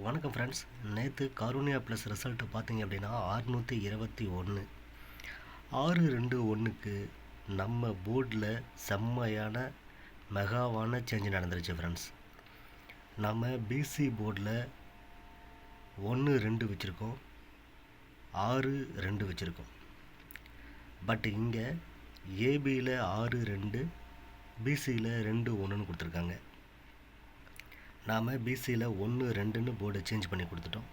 வணக்கம் ஃப்ரெண்ட்ஸ் நேற்று Karunya plus result பார்த்தீங்க அப்படின்னா ஆறுநூற்றி இருபத்தி ஒன்று ஆறு ரெண்டு ஒன்றுக்கு நம்ம போர்டில் செம்மையான மெகாவான சேஞ்ச் நடந்துருச்சு ஃப்ரெண்ட்ஸ் நம்ம பிசி போர்டில் ஒன்று ரெண்டு வச்சுருக்கோம். ஆறு ரெண்டு வச்சுருக்கோம். பட் இங்கே ஏபியில் ஆறு ரெண்டு பிசியில் ரெண்டு ஒன்றுன்னு கொடுத்துருக்காங்க. நாம் பிசியில் ஒன்று ரெண்டுன்னு போர்டு சேஞ்ச் பண்ணி கொடுத்துட்டோம்.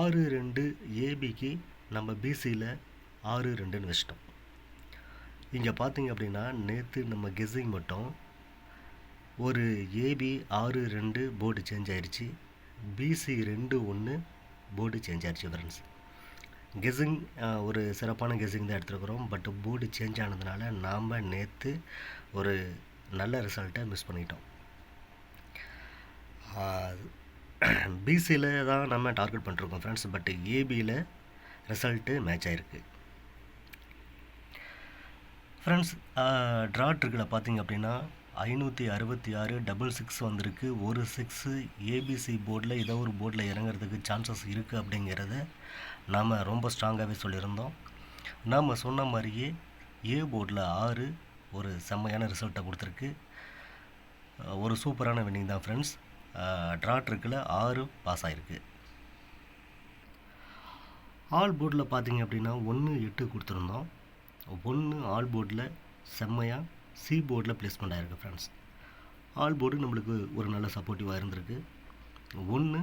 ஆறு ரெண்டு ஏபிக்கு நம்ம பிசியில் ஆறு ரெண்டுன்னு வச்சிட்டோம். இங்கே பார்த்தீங்க அப்படின்னா நேற்று நம்ம கெஸ்ஸிங் மட்டும். ஒரு ஏபி ஆறு ரெண்டு போர்டு சேஞ்ச் ஆயிடுச்சு பிசி ரெண்டு ஒன்று போர்டு சேஞ்ச் ஆயிடுச்சு ஃப்ரெண்ட்ஸ் கெஸ்ஸிங் ஒரு சிறப்பான கெஸ்ஸிங் தான் எடுத்துருக்குறோம். பட் போர்டு சேஞ்ச் ஆனதுனால நாம் நேற்று ஒரு நல்ல ரிசல்ட்டை மிஸ் பண்ணிட்டோம். பிசியில் தான் நம்ம டார்கெட் பண்ணிருக்கோம் ஃப்ரெண்ட்ஸ் பட் ஏபியில் ரிசல்ட்டு மேட்ச் ஆகிருக்கு ஃப்ரெண்ட்ஸ் ட்ரா பார்த்தீங்க அப்படின்னா ஐநூற்றி அறுபத்தி ஆறு டபுள் சிக்ஸ் வந்திருக்கு. ஒரு சிக்ஸு ஏபிசி போர்டில் ஏதோ ஒரு போர்டில் இறங்குறதுக்கு சான்சஸ் இருக்குது அப்படிங்கிறத நாம் ரொம்ப ஸ்ட்ராங்காகவே சொல்லியிருந்தோம். நாம் சொன்ன மாதிரியே ஏ போர்டில் ஆறு ஒரு செம்மையான ரிசல்ட்டை கொடுத்துருக்கு. ஒரு சூப்பரான வின்னிங் தான் ஃப்ரெண்ட்ஸ் ட்ராட் இருக்குல்ல ஆறு பாஸ் ஆகிருக்கு ஆல் போர்டில் பார்த்தீங்க அப்படின்னா ஒன்று எட்டு கொடுத்துருந்தோம். ஒன்று ஆல் போர்டில் செம்மையாக சி போர்டில் பிளேஸ்மெண்ட் ஆகிருக்கு ஃப்ரெண்ட்ஸ் ஆல் போர்டு நம்மளுக்கு ஒரு நல்ல சப்போர்ட்டிவாக இருந்திருக்கு. ஒன்று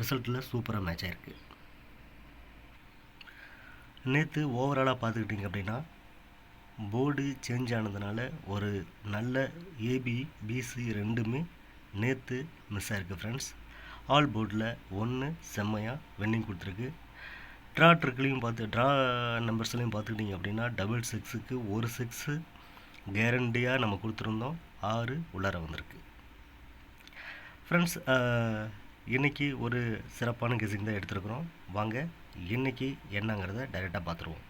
ரிசல்ட்டில் சூப்பராக மேட்ச் ஆகிருக்கு நேற்று ஓவராலாக பார்த்துக்கிட்டிங்க அப்படின்னா போர்டு சேஞ்ச் ஆனதுனால ஒரு நல்ல ஏபி பிசி ரெண்டுமே நேற்று மிஸ் ஆயிருக்கு ஃப்ரெண்ட்ஸ் ஆல் போர்டில் ஒன்று செம்மையாக வின்னிங் கொடுத்துருக்கு. ட்ரா ட்ரிக்லையும் பார்த்து ட்ரா நம்பர்ஸ்லையும் பார்த்துக்கிட்டிங்க அப்படின்னா டபுள் சிக்ஸுக்கு ஒரு சிக்ஸு கேரண்டியாக நம்ம கொடுத்துருந்தோம். ஆறு உள்ளார வந்திருக்கு. ஃப்ரெண்ட்ஸ் இன்றைக்கி ஒரு சிறப்பான கெஸிங் தான் எடுத்துருக்குறோம். வாங்க இன்றைக்கி என்னங்கிறத டைரெக்டாக பார்த்துருவோம்.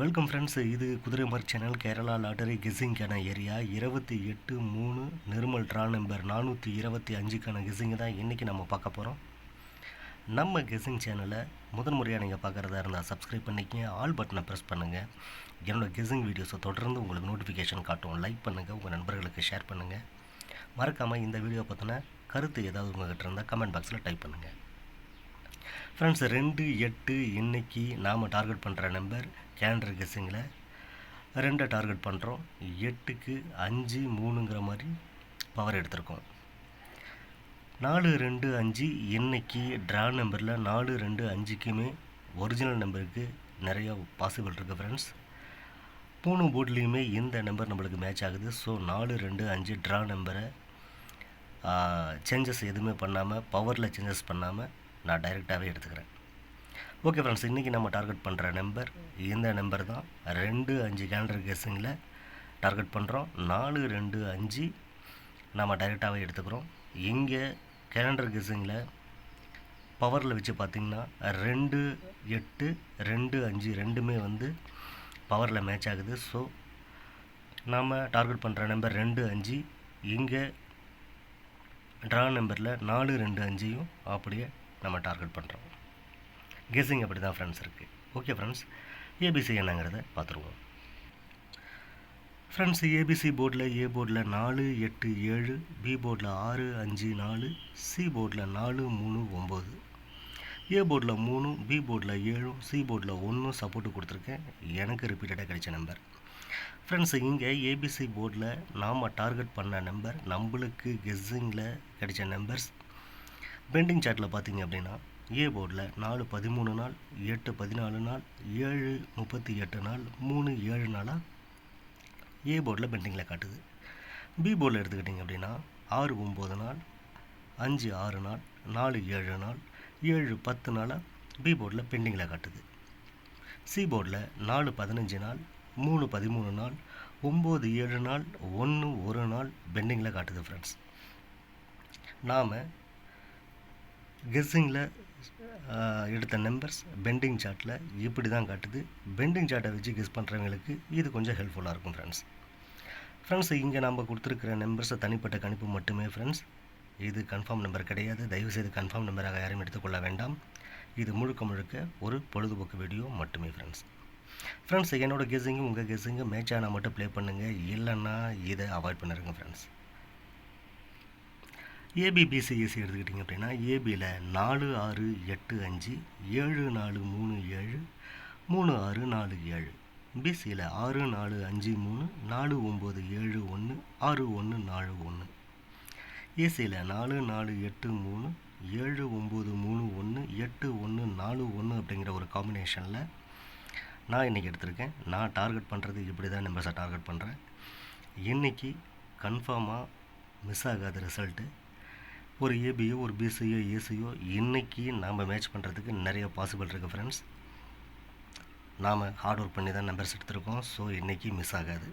வெல்கம் ஃப்ரெண்ட்ஸ் இது குதிரைமார் சேனல் கேரளா லாட்டரி கெஸிங்கான ஏரியா. இருபத்தி எட்டு மூணு நிர்மல் ட்ரா நம்பர் நானூற்றி இருபத்தி அஞ்சுக்கான கெஸிங் தான் இன்றைக்கி நம்ம பார்க்க போகிறோம் நம்ம கெஸிங் சேனலை முதன் முறையாக நீங்கள் பார்க்குறதா இருந்தால் சப்ஸ்கிரைப் பண்ணிக்கங்க ஆல் பட்டனை ப்ரெஸ் பண்ணுங்கள் என்னோடய கெஸிங் வீடியோஸை தொடர்ந்து உங்களுக்கு நோட்டிஃபிகேஷன் காட்டும். லைக் பண்ணுங்கள் உங்கள் நண்பர்களுக்கு ஷேர் பண்ணுங்கள் மறக்காமல் இந்த வீடியோ பற்றின கருத்து ஏதாவது உங்கள்கிட்ட இருந்தால் கமெண்ட் பாக்ஸில் டைப் பண்ணுங்கள் ஃப்ரெண்ட்ஸ் ரெண்டு எட்டு இன்றைக்கி நாம் டார்கெட் பண்ணுற நம்பர் கேலண்டர் கெஸ்ஸிங்கில் ரெண்டை டார்கெட் பண்ணுறோம் எட்டுக்கு அஞ்சு மூணுங்கிற மாதிரி பவர் எடுத்திருக்கோம். நாலு ரெண்டு அஞ்சு இன்னைக்கு ட்ரா நம்பரில் நாலு ரெண்டு அஞ்சுக்குமே ஒரிஜினல் நம்பருக்கு நிறையா பாசிபிள் இருக்குது ஃப்ரெண்ட்ஸ் மூணு போர்ட்லேயுமே இந்த நம்பர் நம்மளுக்கு மேட்ச் ஆகுது. ஸோ நாலு ரெண்டு அஞ்சு ட்ரா நம்பரை சேஞ்சஸ் எதுவுமே பண்ணாமல் பவரில் சேஞ்சஸ் பண்ணாமல் நான் டைரெக்டாகவே எடுத்துக்கிறேன். ஓகே ஃப்ரெண்ட்ஸ் இன்றைக்கி நம்ம டார்கெட் பண்ணுற நம்பர் இந்த நம்பர் தான். ரெண்டு அஞ்சு கேலண்டர் கேஸிங்கில் டார்கெட் பண்ணுறோம் நாலு ரெண்டு அஞ்சு நம்ம டைரெக்டாகவே எடுத்துக்கிறோம். இங்கே கேலண்டர் கேஸிங்கில் பவரில் வச்சு பார்த்திங்கன்னா ரெண்டு எட்டு ரெண்டு அஞ்சு ரெண்டுமே வந்து பவரில் மேட்ச் ஆகுது. ஸோ நாம் டார்கெட் பண்ணுற நம்பர் ரெண்டு அஞ்சு. இங்கே ட்ரா நம்பரில் நாலு ரெண்டு அஞ்சையும் அப்படியே நம்ம டார்கெட் பண்ணுறோம் கெஸிங் அப்படி தான் ஃப்ரெண்ட்ஸ் இருக்குது ஓகே ஃப்ரெண்ட்ஸ் ஏபிசி என்னங்கிறத பார்த்துருவோம். ஃப்ரெண்ட்ஸ் ஏபிசி போர்டில் ஏ போர்டில் நாலு எட்டு ஏழு பி போர்டில் ஆறு அஞ்சு நாலு சி போர்டில் நாலு மூணு ஒம்பது. ஏ போர்டில் மூணு பி போர்டில் ஏழும் சி போர்டில் ஒன்றும் சப்போர்ட்டு கொடுத்துருக்கேன். எனக்கு ரிப்பீட்டடாக கிடைச்ச நம்பர் ஃப்ரெண்ட்ஸ் இங்கே ஏபிசி போர்டில் நாம் டார்கெட் பண்ண நம்பர் நம்மளுக்கு கெஸ்ஸிங்கில் கிடைச்ச நம்பர்ஸ் பெண்டிங் சார்ட்டில் பார்த்தீங்க அப்படின்னா ஏ போர்டில் நாலு பதிமூணு நாள் எட்டு பதினாலு நாள் ஏழு முப்பத்தி எட்டு நாள் மூணு ஏழு நாளாக ஏ போர்டில் பெண்டிங்கில் காட்டுது. பி போர்டில் எடுத்துக்கிட்டிங்க அப்படின்னா ஆறு ஒம்பது நாள் அஞ்சு ஆறு நாள் நாலு ஏழு நாள் ஏழு பத்து நாளாக பி போர்டில் பெண்டிங்கில் காட்டுது. சி போர்டில் நாலு பதினஞ்சு நாள் மூணு பதிமூணு நாள் ஒம்பது ஏழு நாள் ஒன்று ஒரு நாள் பெண்டிங்கில் காட்டுது ஃப்ரெண்ட்ஸ் நாம் கெஸ்ஸிங்கில் எடுத்த நம்பர்ஸ் பெண்டிங் சார்ட்டில் இப்படி தான் காட்டுது. பெண்டிங் சார்ட்டை வச்சு கெஸ் பண்ணுறவங்களுக்கு இது கொஞ்சம் ஹெல்ப்ஃபுல்லாக இருக்கும் ஃப்ரெண்ட்ஸ் ஃப்ரெண்ட்ஸ் இங்கே நம்ம கொடுத்துருக்கிற நம்பர்ஸை தனிப்பட்ட கணிப்பு மட்டுமே ஃப்ரெண்ட்ஸ் இது கன்ஃபார்ம் நம்பர் கிடையாது. தயவுசெய்து கன்ஃபார்ம் நம்பராக யாரும் எடுத்துக்கொள்ள வேண்டாம். இது முழுக்க முழுக்க ஒரு பொழுதுபோக்கு வீடியோ மட்டுமே ஃப்ரெண்ட்ஸ் ஃப்ரெண்ட்ஸ் என்னோட கெஸ்ஸிங்கும் உங்கள் கெஸ்ஸிங்கும் மேட்ச் ஆனால் மட்டும் ப்ளே பண்ணுங்கள் இல்லைன்னா இதை அவாய்ட் பண்ணிருங்க ஃப்ரெண்ட்ஸ் ஏபிபிசிஎஸ்சி எடுத்துக்கிட்டிங்க அப்படின்னா ஏபியில் நாலு ஆறு எட்டு அஞ்சு ஏழு நாலு மூணு ஏழு மூணு ஆறு நாலு ஏழு. பிசியில் ஆறு நாலு அஞ்சு மூணு நாலு ஒம்பது ஏழு ஒன்று ஆறு ஒன்று நாலு ஒன்று ஏசியில் நாலு நாலு எட்டு மூணு ஏழு ஒம்பது மூணு ஒன்று எட்டு ஒன்று நாலு ஒன்று அப்படிங்கிற ஒரு காம்பினேஷனில் நான் இன்றைக்கி எடுத்திருக்கேன். நான் டார்கெட் பண்ணுறது இப்படி தான் நம்பர்ஸை டார்கெட் பண்ணுறேன் இன்றைக்கி கன்ஃபார்மாக மிஸ் ஆகாத ரிசல்ட்டு ஒரு ஏபியோ ஒரு பிசியோ ஏசியோ இன்றைக்கி நாம் மேட்ச் பண்ணுறதுக்கு நிறைய பாசிபிள் இருக்குது ஃப்ரெண்ட்ஸ் நாம் ஹார்ட் ஒர்க் பண்ணி தான் நம்பர்ஸ் எடுத்திருக்கோம். ஸோ இன்றைக்கி மிஸ் ஆகாது.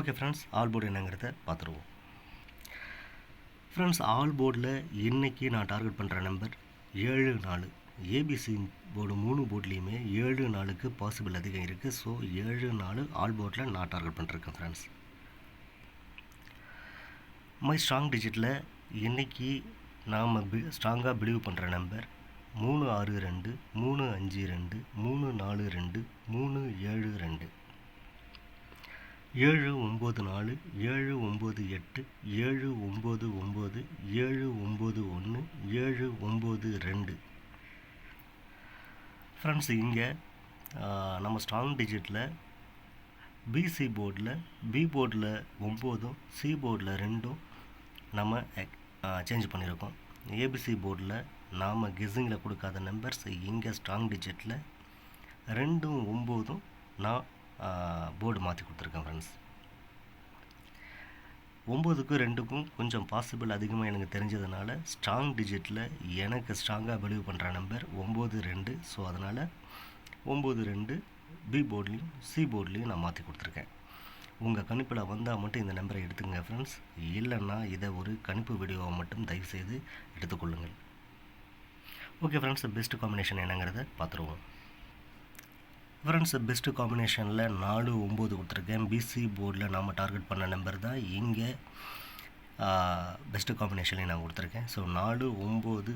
ஓகே ஃப்ரெண்ட்ஸ் ஆல் போர்டு என்னங்கிறத பார்த்துருவோம். ஃப்ரெண்ட்ஸ் ஆல் போர்டில் இன்றைக்கி நான் டார்கெட் பண்ணுற நம்பர் ஏழு நாலு. ஏபிசி போர்டு மூணு போர்ட்லேயுமே ஏழு நாளுக்கு பாசிபிள் அதிகம் இருக்குது ஸோ ஏழு நாலு ஆல் போர்டில் நான் டார்கெட் பண்ணிருக்கேன் ஃப்ரெண்ட்ஸ் மை ஸ்ட்ராங் டிஜிட்டில் இன்றைக்கி நாம் பி ஸ்ட்ராங்காக பிலீவ் பண்ணுற நம்பர் மூணு ஆறு ரெண்டு மூணு அஞ்சு ரெண்டு மூணு நாலு ரெண்டு மூணு ஏழு ரெண்டு. ஏழு ஒம்பது நாலு ஏழு ஒம்பது எட்டு ஏழு ஒம்பது ஒம்பது ஏழு ஒம்பது ஒன்று ஏழு ஒம்பது ரெண்டு. ஃப்ரெண்ட்ஸ் இங்கே நம்ம ஸ்ட்ராங் டிஜிட்டில் பிசி போர்டில் பி போர்டில் ஒம்போதும் சி போர்டில் ரெண்டும் நம்ம சேஞ்ச் பண்ணியிருக்கோம். ஏபிசி போர்டில் நாம் கெஸ்ஸிங்கில் கொடுக்காத நம்பர்ஸ் இங்கே ஸ்ட்ராங் டிஜிட்டில் ரெண்டும் ஒம்போதும் நான் போர்டு மாற்றி கொடுத்துருக்கேன் ஃப்ரெண்ட்ஸ் ஒம்போதுக்கும் ரெண்டுக்கும் கொஞ்சம் பாசிபிள் அதிகமாக எனக்கு தெரிஞ்சதுனால ஸ்ட்ராங் டிஜிட்டில் எனக்கு ஸ்ட்ராங்காக பிலீவ் பண்ணுற நம்பர் ஒம்பது ரெண்டு. ஸோ அதனால் ஒம்பது ரெண்டு பி போர்ட்லேயும் சி போர்ட்லேயும் நான் மாற்றி கொடுத்துருக்கேன். உங்கள் கணிப்பில் வந்தால் மட்டும் இந்த நம்பரை எடுத்துங்க ஃப்ரெண்ட்ஸ் இல்லைன்னா இதை ஒரு கணிப்பு வீடியோவை மட்டும் தயவுசெய்து எடுத்துக்கொள்ளுங்கள். ஓகே ஃப்ரெண்ட்ஸ் பெஸ்ட்டு காம்பினேஷன் என்னங்கிறத பார்த்துருவோம். ஃப்ரெண்ட்ஸ் பெஸ்ட்டு காம்பினேஷனில் நாலு ஒம்பது கொடுத்துருக்கேன். பிசி போர்டில் நாம் டார்கெட் பண்ண நம்பர் தான் இங்கே பெஸ்ட்டு காம்பினேஷன்லேயும் நான் கொடுத்துருக்கேன். ஸோ நாலு ஒம்பது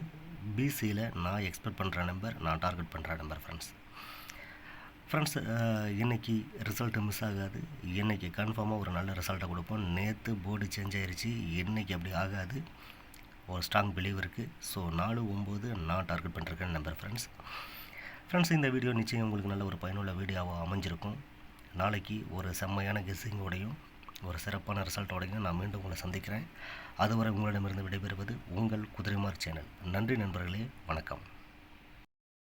பிசியில் நான் எக்ஸ்பெக்ட் பண்ணுற நம்பர் நான் டார்கெட் பண்ணுற நம்பர் ஃப்ரெண்ட்ஸ் ஃப்ரெண்ட்ஸ் இன்றைக்கி ரிசல்ட்டு மிஸ் ஆகாது. இன்றைக்கி கன்ஃபார்மாக ஒரு நல்ல ரிசல்ட்டை கொடுப்போம். நேற்று போர்டு சேஞ்ச் ஆயிடுச்சு இன்றைக்கி அப்படி ஆகாது. ஒரு ஸ்ட்ராங் பிலீவ் இருக்குது ஸோ நாலு ஒம்பது நான் டார்கெட் பண்ணிருக்கேன் நம்பர் ஃப்ரெண்ட்ஸ் ஃப்ரெண்ட்ஸ் இந்த வீடியோ நிச்சயம் உங்களுக்கு நல்ல ஒரு பயனுள்ள வீடியோவாக அமைஞ்சிருக்கும். நாளைக்கு ஒரு செம்மையான கெஸ்ஸிங்கோடையும் ஒரு சிறப்பான ரிசல்ட்டோடையும் நான் மீண்டும் உங்களை சந்திக்கிறேன். அதுவரை உங்களிடமிருந்து விடைபெறுவது உங்கள் குதிரைமார் சேனல். நன்றி நண்பர்களே. வணக்கம்.